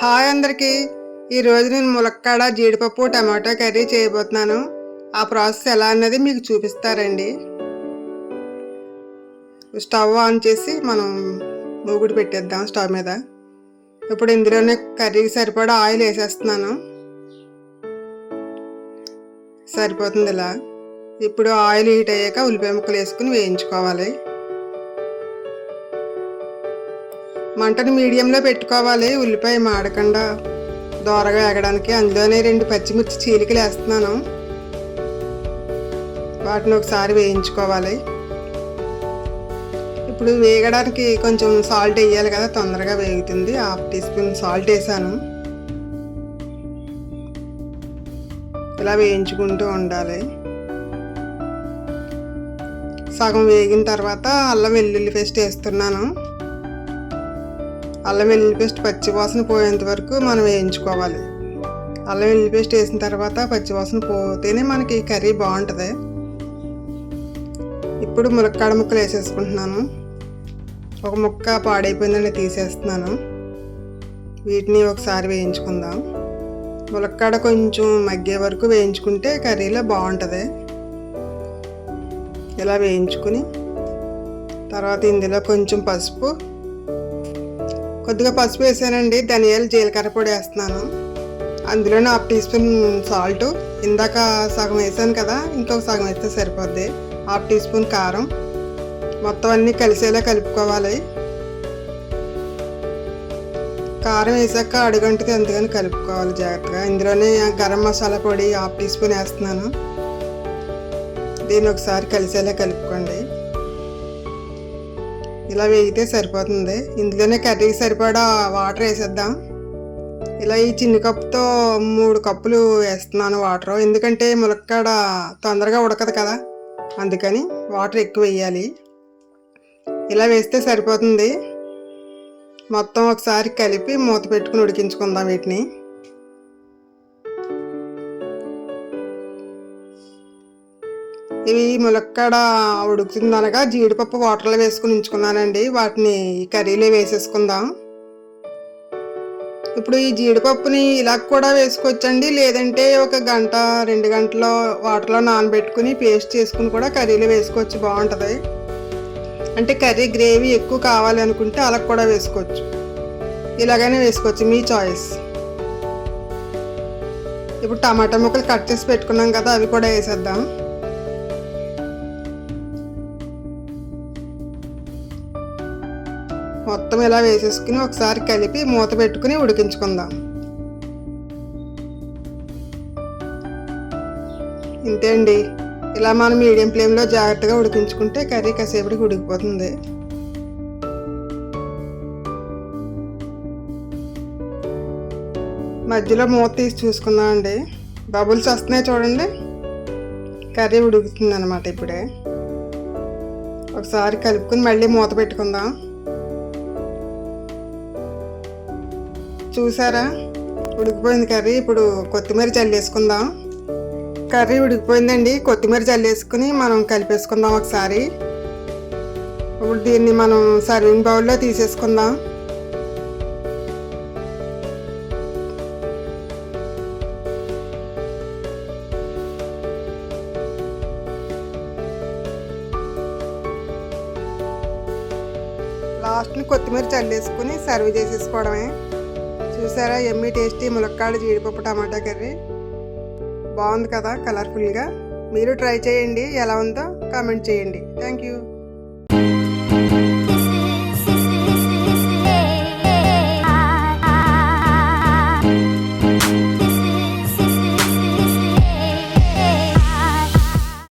Hi అందరికీ. ఈరోజు నేను ములక్కాడ జీడిపప్పు టమాటో కర్రీ చేయబోతున్నాను. ఆ ప్రాసెస్ ఎలా అన్నది మీకు చూపిస్తారండి. స్టవ్ ఆన్ చేసి మనం మూగుడు పెట్టేద్దాం స్టవ్ మీద. ఇప్పుడు ఇందులోనే కర్రీకి సరిపడా ఆయిల్ వేసేస్తున్నాను. సరిపోతుంది ఇలా. ఇప్పుడు ఆయిల్ హీట్ అయ్యాక ఉల్లిపాయ ముక్కలు వేసుకుని వేయించుకోవాలి. మంటను మీడియంలో పెట్టుకోవాలి ఉల్లిపాయ మాడకుండా దోరగా ఎగడానికి అందులోనే రెండు పచ్చిమిర్చి చీలికలు వేస్తున్నాను. వాటిని ఒకసారి వేయించుకోవాలి. ఇప్పుడు వేగడానికి కొంచెం సాల్ట్ వేయాలి కదా తొందరగా వేగుతుంది. హాఫ్ టీ స్పూన్ సాల్ట్ వేసాను. ఇలా వేయించుకుంటూ ఉండాలి. సగం వేగిన తర్వాత అల్లం వెల్లుల్లి పేస్ట్ వేస్తున్నాను. అల్లం వెల్లుల్లి పేస్ట్ పచ్చివాసన పోయేంత వరకు మనం వేయించుకోవాలి. అల్లం వెల్లుల్లి పేస్ట్ వేసిన తర్వాత పచ్చివాసన పోతేనే మనకి కర్రీ బాగుంటుంది. ఇప్పుడు ములక్కాడ ముక్కలు వేసేసుకుంటున్నాను. ఒక ముక్క పాడైపోయిందని తీసేస్తున్నాను. వీటిని ఒకసారి వేయించుకుందాం. ములక్కాడ కొంచెం మగ్గే వరకు వేయించుకుంటే కర్రీలో బాగుంటుంది. ఇలా వేయించుకుని తర్వాత ఇందులో కొంచెం పసుపు కొద్దిగా పసుపు వేసానండి ధనియాలు జీలకర్ర పొడి వేస్తున్నాను. అందులోనే హాఫ్ టీ స్పూన్ సాల్ట్ ఇందాక సగం వేసాను కదా ఇంకొక సగం వేస్తే సరిపోద్ది. హాఫ్ టీ స్పూన్ కారం మొత్తం అన్నీ కలిసేలా కలుపుకోవాలి. కారం వేసాక అడుగంటికి అందుకని కలుపుకోవాలి జాగ్రత్తగా. ఇందులోనే గరం మసాలా పొడి హాఫ్ టీ స్పూన్ వేస్తున్నాను. దీన్ని ఒకసారి కలిసేలా కలుపుకోండి. ఇలా వేగితే సరిపోతుంది. ఇందులోనే కర్రీకి సరిపడా వాటర్ వేసేద్దాం. ఇలా ఈ చిన్న కప్పుతో మూడు కప్పులు వేస్తున్నాను వాటర్. ఎందుకంటే ములక్కాడ తొందరగా ఉడకదు కదా. అందుకని వాటర్ ఎక్కువ వేయాలి. ఇలా వేస్తే సరిపోతుంది. మొత్తం ఒకసారి కలిపి మూత పెట్టుకుని ఉడికించుకుందాం వీటిని. ఇవి ములక్కడ ఉడుకుతుందనగా జీడిపప్పు వాటర్లో వేసుకుని ఉంచుకున్నానండి. వాటిని కర్రీలో వేసేసుకుందాం. ఇప్పుడు ఈ జీడిపప్పుని ఇలా కూడా వేసుకోవచ్చండి. లేదంటే ఒక గంట రెండు గంటలో వాటర్లో నానబెట్టుకుని పేస్ట్ చేసుకుని కూడా కర్రీలో వేసుకోవచ్చు. బాగుంటుంది. అంటే కర్రీ గ్రేవీ ఎక్కువ కావాలి అనుకుంటే అలా కూడా వేసుకోవచ్చు. ఇలాగనే వేసుకోవచ్చు. మీ చాయిస్ ఇప్పుడు టమాటా ముక్కలు కట్ చేసి పెట్టుకున్నాం కదా అవి కూడా వేసేద్దాం. మొత్తం ఇలా వేసేసుకుని ఒకసారి కలిపి మూత పెట్టుకుని ఉడికించుకుందాం. ఇంతే అండి. ఇలా మనం మీడియం ఫ్లేమ్లో జాగ్రత్తగా ఉడికించుకుంటే కర్రీ కాసేపటికి ఉడికిపోతుంది. మధ్యలో మూత తీసి చూసుకుందాం అండి. బబుల్స్ వస్తున్నాయి చూడండి. కర్రీ ఉడుకుతుంది అనమాట ఇప్పుడే. ఒకసారి కలుపుకుని మళ్ళీ మూత పెట్టుకుందాం. చూసారా? ఉడికిపోయింది కర్రీ. ఇప్పుడు కొత్తిమీర చల్లేసుకుందాం కర్రీ ఉడికిపోయిందండి. కొత్తిమీర చల్లేసుకుని మనం కలిపేసుకుందాం ఒకసారి. ఇప్పుడు దీన్ని మనం సర్వింగ్ బౌల్లో తీసేసుకుందాం. లాస్ట్ని కొత్తిమీర చల్లేసుకుని సర్వ్ చేసేసుకోవడమే. చూసారా? ఎమ్మి టేస్టీ ములక్కాడు జీడిపప్పు టమాటా కర్రీ. బాగుంది కదా కలర్ఫుల్గా. మీరు ట్రై చేయండి ఎలా ఉందో కామెంట్ చేయండి. Thank you